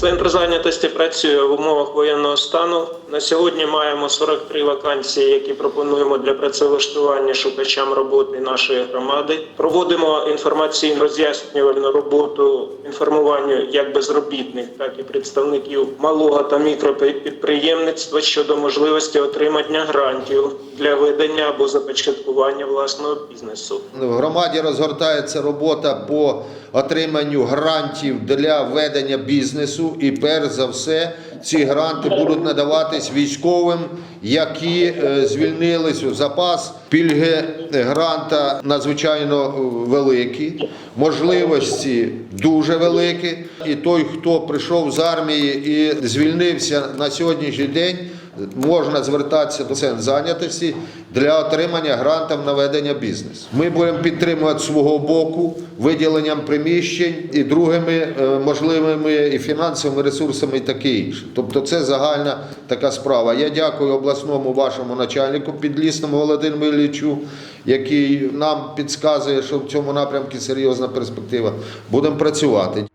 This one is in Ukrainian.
Центр зайнятості працює в умовах воєнного стану. На сьогодні маємо 43 вакансії, які пропонуємо для працевлаштування шукачам роботи нашої громади. Проводимо інформаційно роз'яснювальну роботу інформуванню як безробітних, так і представників малого та мікропідприємництва щодо можливості отримання грантів для ведення або започаткування власного бізнесу. В громаді розгортається робота по отриманню грантів для ведення бізнесу. І перш за все, ці гранти будуть надаватись військовим, які е, звільнились у запас. Пільги гранта надзвичайно е, великі, можливості дуже великі. І той, хто прийшов з армії і звільнився на сьогоднішній день, можна звертатися до центр зайнятості для отримання грантів на ведення бізнесу. Ми будемо підтримувати свого боку виділенням приміщень і другими е, можливими і фінансовими ресурсами і таке інше. Тобто це загальна така справа. Я дякую обласному вашому начальнику підлісному Володимиру Іллічу, який нам підказує, що в цьому напрямку серйозна перспектива. Будемо працювати.